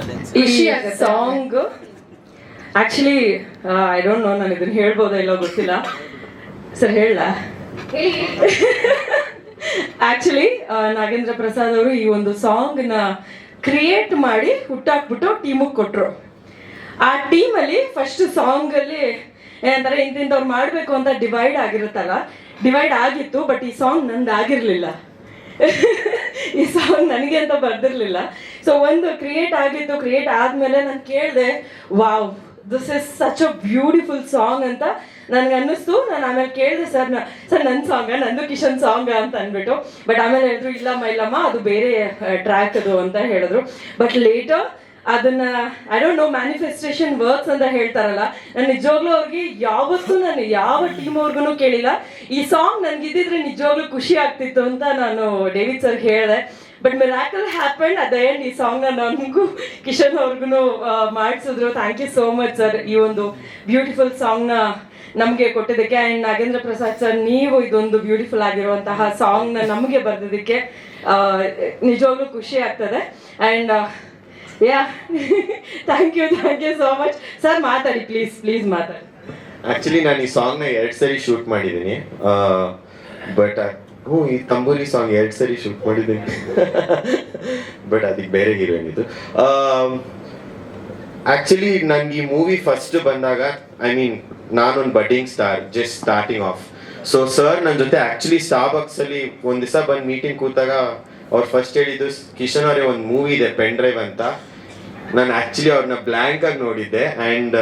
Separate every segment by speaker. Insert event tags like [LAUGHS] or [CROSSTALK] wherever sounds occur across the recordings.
Speaker 1: ಆಗುತ್ತೆ.
Speaker 2: Song actually I don't know ನಾನು ಇದನ್ನ ಹೇಳ್ಬೋದಾ ಇಲ್ಲ ಗೊತ್ತಿಲ್ಲ. ಸರ್ ಹೇಳ. ಆಕ್ಚುಲಿ [LAUGHS] ನಾಗೇಂದ್ರ ಪ್ರಸಾದ್ ಅವರು ಈ ಒಂದು ಸಾಂಗ್ನ ಕ್ರಿಯೇಟ್ ಮಾಡಿ ಹುಟ್ಟಾಕ್ಬಿಟ್ಟು ಟೀಮಿಗೆ ಕೊಟ್ರು. ಆ ಟೀಮಲ್ಲಿ ಫಸ್ಟ್ ಸಾಂಗ್ ಅಲ್ಲಿ ಏನಂತಾರೆ ಇಂತಿಂತವ್ರು ಮಾಡಬೇಕು ಅಂತ ಡಿವೈಡ್ ಆಗಿರುತ್ತಲ್ಲ? ಡಿವೈಡ್ ಆಗಿತ್ತು ಬಟ್ ಈ ಸಾಂಗ್ ನಂದು ಆಗಿರ್ಲಿಲ್ಲ. [LAUGHS] ಈ ಸಾಂಗ್ ನನಗೆ ಅಂತ ಬರ್ದಿರ್ಲಿಲ್ಲ. ಸೊ ಒಂದು ಕ್ರಿಯೇಟ್ ಆಗಿತ್ತು ಕ್ರಿಯೇಟ್ ಆದ್ಮೇಲೆ ನಾನು ಕೇಳಿದೆ wow this is such a beautiful song ಅಂತ ನನಗೆ ಅನ್ನಿಸ್ತು. ನಾನು ಆಮೇಲೆ ಕೇಳಿದೆ ಸರ್ ಸರ್ ನನ್ನ ಸಾಂಗ ನಂದು ಕಿಶನ್ ಸಾಂಗ್ ಅಂತ ಅಂದ್ಬಿಟ್ಟು. ಬಟ್ ಆಮೇಲೆ ಹೇಳಿದ್ರು, ಇಲ್ಲಮ್ಮ ಇಲ್ಲಮ್ಮ, ಅದು ಬೇರೆ ಟ್ರ್ಯಾಕ್ ಅದು ಅಂತ ಹೇಳಿದ್ರು. ಬಟ್ ಲೇಟರ್ ಅದನ್ನ I don't know manifestation works ಅಂತ ಹೇಳ್ತಾರಲ್ಲ. ನಾನು ನಿಜವಾಗ್ಲೂ ಅವ್ರಿಗೆ ಯಾವತ್ತೂ ನಾನು ಯಾವ ಟೀಮ್ ಅವ್ರಿಗೂ ಕೇಳಿಲ್ಲ. ಈ ಸಾಂಗ್ ನನ್ಗೆ ಇದ್ದಿದ್ರೆ ನಿಜವಾಗ್ಲೂ ಖುಷಿ ಆಗ್ತಿತ್ತು ಅಂತ ನಾನು ಡೇವಿಡ್ ಸರ್ ಹೇಳಿದೆ. But miracle happen at the end ಈ ಸಾಂಗ್ನ ನನಗೂ, ಕಿಶನ್ ಅವ್ರಿಗೂ ಮಾಡಿಸಿದ್ರು. Thank you so much sir ಈ ಒಂದು ಬ್ಯೂಟಿಫುಲ್ ಸಾಂಗ್ನ ನಮಗೆ ಕೊಟ್ಟಿದ್ದಕ್ಕೆ. ಆ್ಯಂಡ್ ನಾಗೇಂದ್ರ ಪ್ರಸಾದ್ ಸರ್ ನೀವು ಇದೊಂದು ಬ್ಯೂಟಿಫುಲ್ ಆಗಿರುವಂತಹ ಸಾಂಗ್ನ ನಮಗೆ ಬರೆದಿದ್ದಕ್ಕೆ ನಿಜವಾಗ್ಲೂ ಖುಷಿ ಆಗ್ತದೆ. And yeah thank you thank you so much sir ಮಾತಾಡಿ ಪ್ಲೀಸ್ ಪ್ಲೀಸ್ ಮಾತಾಡಿ.
Speaker 3: ಆಕ್ಚುಲಿ ನಾನು ಈ ಸಾಂಗ್ನ ಎರಡು ಸರಿ ಶೂಟ್ ಮಾಡಿದ್ದೀನಿ. ಬಟ್ ಹ್ಞೂ, ಈ ತಂಬೂರಿ ಸಾಂಗ್ ಎರಡು ಸರಿ ಶೂಟ್ ಮಾಡಿದ್ದೀನಿ. [LAUGHS] ಬಟ್ ಅದಕ್ಕೆ ಬೇರೆ ಹೀರೋಯಿನ್ ಇದು. ಆಕ್ಚುಲಿ ನಂಗೆ ಈ ಮೂವಿ ಫಸ್ಟ್ ಬಂದಾಗ ಐ ಮೀನ್ ನಾನೊಂದು budding star just starting of so sir ನನ್ನ ಜೊತೆ ಆಕ್ಚುಲಿ ಸ್ಟಾಬಕ್ಸಲ್ಲಿ ಅಲ್ಲಿ ಒಂದ್ ದಿವಸ ಬಂದು ಮೀಟಿಂಗ್ ಕೂತಾಗ, ಅವ್ರು ಫಸ್ಟ್ ಹೇಳಿದ್ದು, ಕಿಶನ್ ಅವರೇ, ಒಂದು ಮೂವಿ ಇದೆ ಪೆನ್ ಡ್ರೈವ್ ಅಂತ. ನಾನು ಆಕ್ಚುಲಿ ಅವ್ರನ್ನ ಬ್ಲ್ಯಾಂಕ್ ಆಗಿ ನೋಡಿದ್ದೆ ಅಂಡ್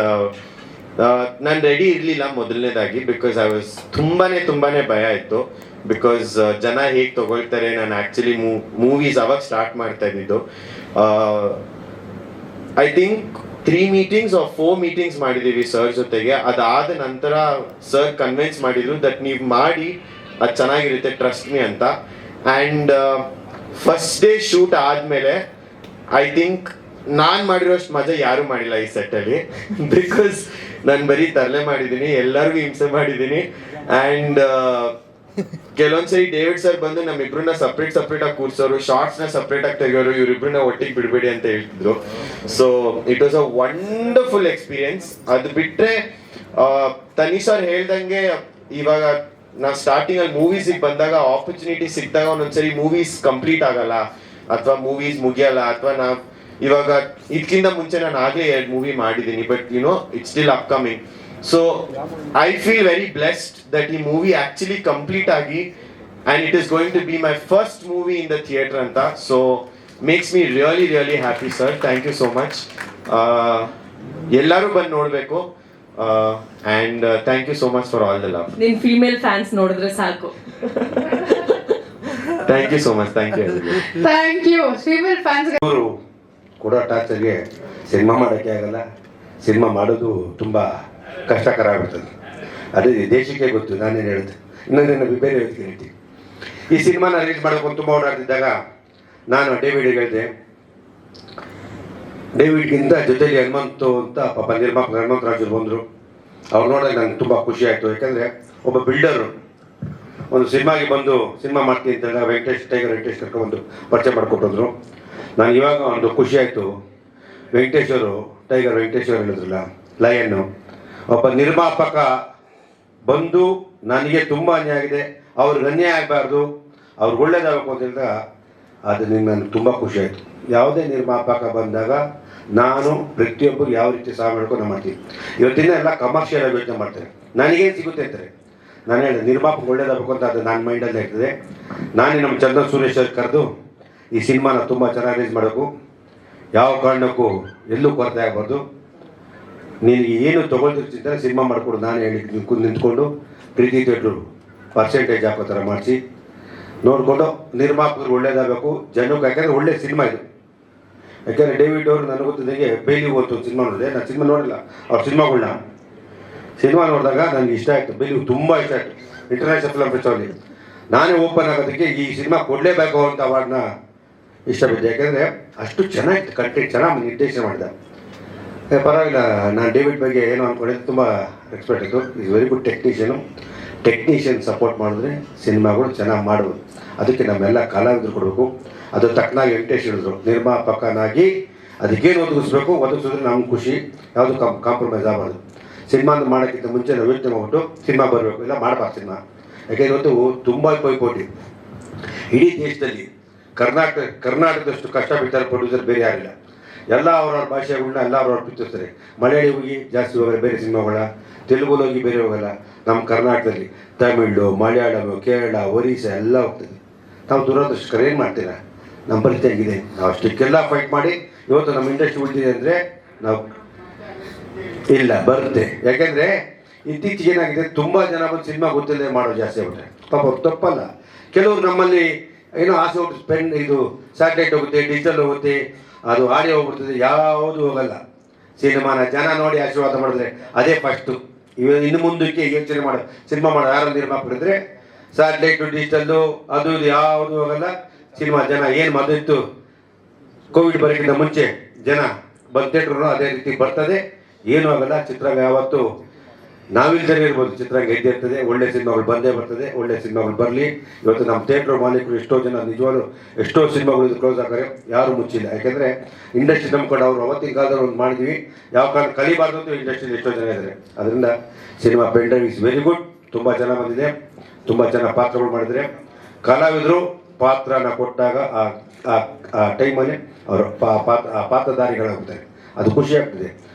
Speaker 3: ನಾನು ರೆಡಿ ಇರಲಿಲ್ಲ ಮೊದಲನೇದಾಗಿ ಬಿಕಾಸ್ ಐ ವಾಸ್ ತುಂಬಾನೇ ತುಂಬಾನೇ ಭಯ ಇತ್ತು ಬಿಕಾಸ್ ಜನ ಹೇಗೆ ತಗೊಳ್ತಾರೆ ನಾನು ಆಕ್ಚುಲಿ ಮೂವೀಸ್ ಅವಾಗ ಸ್ಟಾರ್ಟ್ ಮಾಡ್ತಾ ಇದ್ದಿದ್ದು. I think three meetings or four meetings ಮಾಡಿದೀವಿ ಸರ್ ಜೊತೆಗೆ. ಅದಾದ ನಂತರ ಸರ್ ಕನ್ವಿನ್ಸ್ ಮಾಡಿದ್ರು ದಟ್ ನೀವು ಮಾಡಿ, ಅದು ಚೆನ್ನಾಗಿರುತ್ತೆ ಟ್ರಸ್ಟ್ ಮೀ ಅಂತ. ಆ್ಯಂಡ್ ಫಸ್ಟ್ ಡೇ ಶೂಟ್ ಆದಮೇಲೆ ಐ ಥಿಂಕ್ ನಾನು ಮಾಡಿರೋಷ್ಟು ಮಜಾ ಯಾರು ಮಾಡಿಲ್ಲ ಈ ಸೆಟ್ಟಲ್ಲಿ ಬಿಕಾಸ್ ನಾನು ಬರೀ ತರಲೆ ಮಾಡಿದ್ದೀನಿ, ಎಲ್ಲರಿಗೂ ಹಿಂಸೆ ಮಾಡಿದ್ದೀನಿ. ಆ್ಯಂಡ್ ಕೆಲವೊಂದ್ಸರಿ ಡೇವಿಡ್ ಸರ್ ಬಂದು ನಮ್ಮಿಬ್ರನ್ನ ಸಪ್ರೇಟ್ ಸಪ್ರೇಟ್ ಆಗಿ ಕೂರ್ಸೋರು ಶಾರ್ಟ್ಸ್ನ ಸಪ್ರೇಟ್ ಆಗಿ ತೆಗೆಯೋರು, ಇವ್ರಿಬ್ರನ್ನ ಒಟ್ಟಿಗೆ ಬಿಡಬೇಡಿ ಅಂತ ಹೇಳ್ತಿದ್ರು. So it was a wonderful experience ಅದು ಬಿಟ್ರೆ ತನಿ ಸರ್ ಹೇಳ್ದಂಗೆ ಇವಾಗ ನಾ ಸ್ಟಾರ್ಟಿಂಗ್ ಅಲ್ಲಿ ಮೂವೀಸ್ ಬಂದಾಗ ಆಪರ್ಚುನಿಟಿ ಸಿಕ್ಕಿದಾಗ ಒಂದೊಂದ್ಸರಿ ಮೂವೀಸ್ ಕಂಪ್ಲೀಟ್ ಆಗಲ್ಲ. ಅಥವಾ ಮೂವೀಸ್ ಮುಗಿಯಲ್ಲ, ಅಥವಾ ನಾ ಇವಾಗ ಇದಕ್ಕಿಂತ ಮುಂಚೆ ನಾನು ಆಗ್ಲೇ ಎರಡು ಮೂವಿ ಮಾಡಿದ್ದೀನಿ but you know it's still upcoming so I feel very blessed that ಈ ಮೂವಿ ಆಕ್ಚುಲಿ ಕಂಪ್ಲೀಟ್ ಆಗಿ and it is going to be my first movie in the theatre ಅಂತ. So makes me really really happy sir thank you so much ಎಲ್ಲರೂ ಬಂದು ನೋಡಬೇಕು. And thank you so much for all the love
Speaker 2: ನಿನ್ female fans ನೋಡಿದ್ರೆ ಸಾಕು.
Speaker 3: Thank you so much thank you
Speaker 1: thank you female fans
Speaker 4: ಕೊಡೋ ಟಾರ್ಚರ್ಗೆ cinema ಮಾಡೋಕ್ಕೆ ಆಗಲ್ಲ. ಸಿನಿಮಾ ಮಾಡೋದು ತುಂಬ ಕಷ್ಟಕರ ಆಗ್ಬಿಡ್ತದೆ ಅದು ದೇಶಕ್ಕೆ ಗೊತ್ತು, ನಾನೇನು ಹೇಳಿದೆ. ಇನ್ನೊಂದೇನು ಬೇರೆ ಹೇಳ್ತೀನಿ ಈ ಸಿನಿಮಾನ ರಿಲೀಸ್ ಮಾಡೋಕೆ ತುಂಬ ಓಡಾಡ್ತಿದ್ದಾಗ ನಾನು ಡೇವಿಡ್ ಹೇಳಿದೆ. ಡೇವಿಡ್ಗಿಂತ ಜೊತೆಗೆ ಹನುಮಂತು ಅಂತ ಪಾಪ ನಿರ್ಮಾಪಕ ಹನುಮಂತ ರಾಜರು ಬಂದರು. ಅವ್ರು ನೋಡಿದಾಗ ನಂಗೆ ತುಂಬ ಖುಷಿ ಆಯಿತು. ಯಾಕಂದರೆ ಒಬ್ಬ ಬಿಲ್ಡರು ಒಂದು ಸಿನಿಮಾಗೆ ಬಂದು ಸಿನಿಮಾ ಮಾಡ್ತೀನಿ ಅಂತ ಹೇಳಿದಾಗ ವೆಂಕಟೇಶ್ ಟೈಗರ್ ವೆಂಕಟೇಶ್ ಕರ್ಕೊಂಡ್ಬಂದು ಪರಿಚಯ ಮಾಡಿಕೊಟ್ಟಿದ್ರು. ನಾನು ಇವಾಗ ಒಂದು ಖುಷಿ ಆಯಿತು. ವೆಂಕಟೇಶ್ವರು, ಟೈಗರ್ ವೆಂಕಟೇಶ್ವರ್ ಹೇಳಿದ್ರಲ್ಲ, ಲಯನ್ನು. ಒಬ್ಬ ನಿರ್ಮಾಪಕ ಬಂದು ನನಗೆ ತುಂಬ ಅನ್ಯಾಯ ಆಗಿದೆ. ಅವ್ರಿಗೆ ಅನ್ಯಾಯ ಆಗಬಾರ್ದು. ಅವ್ರಿಗೆ ಒಳ್ಳೇದಾಗಬೇಕು ಅಂತ ಅದು ನನಗೆ ತುಂಬ ಖುಷಿ ಆಯಿತು. ಯಾವುದೇ ನಿರ್ಮಾಪಕ ಬಂದಾಗ ನಾನು ಪ್ರತಿಯೊಬ್ಬರು ಯಾವ ರೀತಿ ಸಹ ಮಾಡ್ಕೊಂಡು ಮಾಡ್ತೀನಿ. ಇವತ್ತಿನ ಎಲ್ಲ ಕಮರ್ಷಿಯಲ್ ಆಗಿ ಯೋಚನೆ ಮಾಡ್ತಾರೆ. ನನಗೇನು ಸಿಗುತ್ತೆ ಅಂತಾರೆ? ನಾನು ಹೇಳಿದೆ ನಿರ್ಮಾಪಕ ಒಳ್ಳೇದಾಗಬೇಕು ಅಂತ ಅದು ನನ್ನ ಮೈಂಡಲ್ಲೇ ಇರ್ತದೆ. ನಾನೇ ನಮ್ಮ ಚಂದ್ರ ಸುರೇಶ್ ಕರೆದು ಈ ಸಿನಿಮಾನ ತುಂಬ ಚೆನ್ನಾಗಿ ರಿಲೀಸ್ ಮಾಡಬೇಕು. ಯಾವ ಕಾರಣಕ್ಕೂ ಎಲ್ಲೂ ಕೊರತೆ ಆಗಬಾರ್ದು. ನಿನಗೆ ಏನು ತೊಗೊಳ್ತಿರ್ತಿದ್ದರೆ ಸಿನಿಮಾ ಮಾಡಿಕೊಡು. ನಾನು ಹೇಳಿ ನಿಂತ್ಕೊಂಡು ಪ್ರೀತಿ ಥಿಯೇಟ್ರು ಪರ್ಸೆಂಟೇಜ್ ಹಾಕೋ ಥರ ಮಾಡಿಸಿ. ನೋಡಿಕೊಂಡು ನಿರ್ಮಾಪಕರು ಒಳ್ಳೇದಾಗಬೇಕು. ಜನಕ್ಕೆ ಯಾಕಂದರೆ ಒಳ್ಳೆ ಸಿನಿಮಾ ಇದು. ಯಾಕೆಂದರೆ ಡೇವಿಡ್ ಅವರು ನನಗೆ ಗೊತ್ತಿದ್ದಂಗೆ ಬೇಲಿ ಒಂದು ಸಿನಿಮಾ ನೋಡಿದೆ. ನಾನು ಸಿನಿಮಾ ನೋಡಿಲ್ಲ. ಅವ್ರ ಸಿನಿಮಾಗಳನ್ನ ಸಿನಿಮಾ ನೋಡಿದಾಗ ನನಗೆ ಇಷ್ಟ ಆಯಿತು. ಬೇಲಿ ತುಂಬ ಇಷ್ಟ ಆಯಿತು. ಇಂಟರ್ನ್ಯಾಷನಲ್ ಫಿಲಮ್ ಫೆಸ್ಟಿವಲ್ಲಿ ನಾನೇ ಓಪನ್ ಆಗೋದಕ್ಕೆ ಈ ಸಿನಿಮಾ ಕೊಡಲೇಬೇಕು ಅಂತ ಅವಾರ್ಡ್ನ ಇಷ್ಟಪಟ್ಟೆ ಯಾಕಂದ್ರೆ ಅಷ್ಟು ಚೆನ್ನಾಗಿತ್ತು ಕಂಟೆಂಟ್ ಚೆನ್ನಾಗಿ ನಿರ್ದೇಶನ ಮಾಡಿದೆ ಪರವಾಗಿಲ್ಲ, ನಾನು ಡೇವಿಡ್ ಬಗ್ಗೆ ಏನು ಅಂದ್ಕೊಂಡಿದ್ದು ತುಂಬ ರೆಸ್ಪೆಕ್ಟ್ ಇತ್ತು is very good technician technician support ಮಾಡಿದ್ರೆ ಸಿನಿಮಾಗಳು ಚೆನ್ನಾಗಿ ಮಾಡ್ಬೋದು. ಅದಕ್ಕೆ ನಮ್ಮೆಲ್ಲ ಕಲಾವಿದರು ಕೊಡಬೇಕು. ಅದು ತಕ್ಕನಾಗಿ ವೆಂಕಟೇಶ್ ಹೇಳಿದ್ರು. ನಿರ್ಮಾಪಕನಾಗಿ ಅದಕ್ಕೇನು ಒದಗಿಸ್ಬೇಕು, ಒದಗಿಸಿದ್ರೆ ನಮ್ಗೆ ಖುಷಿ. ಯಾವುದು ಕಾಂ ಕಾಂಪ್ರಮೈಸ್ ಆಗಬಾರ್ದು. ಸಿನಿಮಾ ಮಾಡೋಕ್ಕಿಂತ ಮುಂಚೆ ನಾವು ಯೋಚನೆ ಮಾಡ್ಬಿಟ್ಟು ಸಿನಿಮಾ ಬರಬೇಕು. ಇಲ್ಲ, ಮಾಡಬಾರ್ದು ಸಿನಿಮಾ ಯಾಕೆಂದ್ರೆ ಇವತ್ತು ತುಂಬ ಪೈಪೋಟಿ ಇಡೀ ದೇಶದಲ್ಲಿ ಕರ್ನಾಟಕ, ಕರ್ನಾಟಕದಷ್ಟು ಕಷ್ಟ ಬಿಡ್ತಾರೆ ಪ್ರೊಡ್ಯೂಸರ್ ಬೇರೆ ಯಾರಿಲ್ಲ. ಎಲ್ಲ ಅವರವ್ರ ಭಾಷೆಗಳನ್ನ ಎಲ್ಲ ಅವ್ರವ್ರು ಪಿಚ್ಚಿಸ್ತಾರೆ ಮಲಯಾಳಿ ಹೋಗಿ ಜಾಸ್ತಿ ಹೋಗಲ್ಲ, ಬೇರೆ ಸಿನಿಮಾಗಳ ತೆಲುಗುಲ್ಲಿ ಹೋಗಿ ಬೇರೆ ಹೋಗಲ್ಲ. ನಮ್ಮ ಕರ್ನಾಟಕದಲ್ಲಿ ತಮಿಳು, ಮಲಯಾಳಂ, ಕೇರಳ, ಒರಿಸ್ಸಾ ಎಲ್ಲ ಹೋಗ್ತದೆ. ನಾವು ದುರದೃಷ್ಟಕರ ಏನು ಮಾಡ್ತೀರಾ? ನಮ್ಮ ಪರಿಸ್ಥಿತಿ ಆಗಿದೆ ನಾವು ಅಷ್ಟಕ್ಕೆಲ್ಲ ಫೈಟ್ ಮಾಡಿ, ಇವತ್ತು ನಮ್ಮ ಇಂಡಸ್ಟ್ರಿ ಉಳಿದಿದೆ ಅಂದರೆ ನಾವು ಇಲ್ಲ, ಬರುತ್ತೆ. ಯಾಕೆಂದರೆ ಇತ್ತೀಚೆಗೆ ಏನಾಗಿದೆ, ತುಂಬ ಜನ ಬಂದು ಸಿನಿಮಾ ಗೊತ್ತಿಲ್ಲದೆ ಮಾಡೋ ಜಾಸ್ತಿ ಆಗ್ಬಿಟ್ರೆ. ಪಾಪ ತಪ್ಪಲ್ಲ. ಕೆಲವರು ನಮ್ಮಲ್ಲಿ ಏನೋ ಆಸೆ ಹೋಗ್ಬಿಟ್ಟು ಪೆನ್ ಇದು ಸ್ಯಾಟಲೈಟ್ ಹೋಗುತ್ತೆ ಡಿಜಿಟಲ್ ಹೋಗುತ್ತೆ, ಅದು ಆಡಿಯೋ ಹೋಗ್ಬಿಡ್ತದೆ, ಯಾವುದು ಹೋಗಲ್ಲ. ಸಿನಿಮಾನ ಜನ ನೋಡಿ ಆಶೀರ್ವಾದ ಮಾಡಿದ್ರೆ ಅದೇ ಫಸ್ಟು ಇವ ಇನ್ನು ಮುಂದಕ್ಕೆ ಯೋಚನೆ ಮಾಡೋ ಸಿನಿಮಾ ಮಾಡೋ ಯಾರು ನಿರ್ಮಾಪಕರಿದ್ರೆ ಸ್ಯಾಟಲೈಟು ಡಿಜಿಟಲ್ಲು ಅದು ಇದು ಯಾವುದು ಹೋಗಲ್ಲ. ಸಿನಿಮಾ ಜನ ಏನು ಮೊದಲಿತ್ತು ಕೋವಿಡ್ ಬರೋಕ್ಕಿಂತ ಮುಂಚೆ ಜನ ಬಂದ್ ಅದೇ ರೀತಿ ಬರ್ತದೆ. ಏನೂ ಆಗಲ್ಲ, ಚಿತ್ರ ಯಾವತ್ತು ನಾವಿಲ್ದೇ ಇರ್ಬೋದು ಚಿತ್ರರಂಗ ಇದ್ದೇ ಇರ್ತದೆ, ಒಳ್ಳೆ ಸಿನಿಮಾಗಳು ಬಂದೇ ಬರ್ತದೆ, ಒಳ್ಳೆ ಸಿನಿಮಾಗಳು ಬರಲಿ. ಇವತ್ತು ನಮ್ಮ ಥಿಯೇಟ್ರ್ ಮಾಲೀಕರು ಎಷ್ಟೋ ಜನ ನಿಜವಾಗ್ಲೂ ಎಷ್ಟೋ ಸಿನಿಮಾಗಳು ಕ್ಲೋಸ್ ಆಗ್ತಾರೆ, ಯಾರು ಮುಚ್ಚಿಲ್ಲ. ಯಾಕೆಂದ್ರೆ ಇಂಡಸ್ಟ್ರಿ ನಂಬ್ಕೊಂಡು ಅವರು ಅವತ್ತಿನ ಕಾಲದಲ್ಲಿ ಒಂದು ಮಾಡಿದ್ವಿ, ಯಾವ ಕಾರಣ ಕಲಿಬಾರ್ದು ಅಂತ ಇಂಡಸ್ಟ್ರಿ ಎಷ್ಟೋ ಜನ ಇದ್ದಾರೆ. ಅದರಿಂದ ಸಿನಿಮಾ ಪೆಂಡರ್ ಇಸ್ ವೆರಿ ಗುಡ್ ತುಂಬ ಜನ ಬಂದಿದೆ, ತುಂಬ ಜನ ಪಾತ್ರಗಳು ಮಾಡಿದರೆ. ಕಲಾವಿದರು ಪಾತ್ರನ ಕೊಟ್ಟಾಗ ಆ ಟೈಮಲ್ಲಿ ಅವರು ಪಾತ್ರ, ಆ ಪಾತ್ರಧಾರಿಗಳಾಗ್ತಾರೆ. ಅದು ಖುಷಿ ಆಗ್ತದೆ.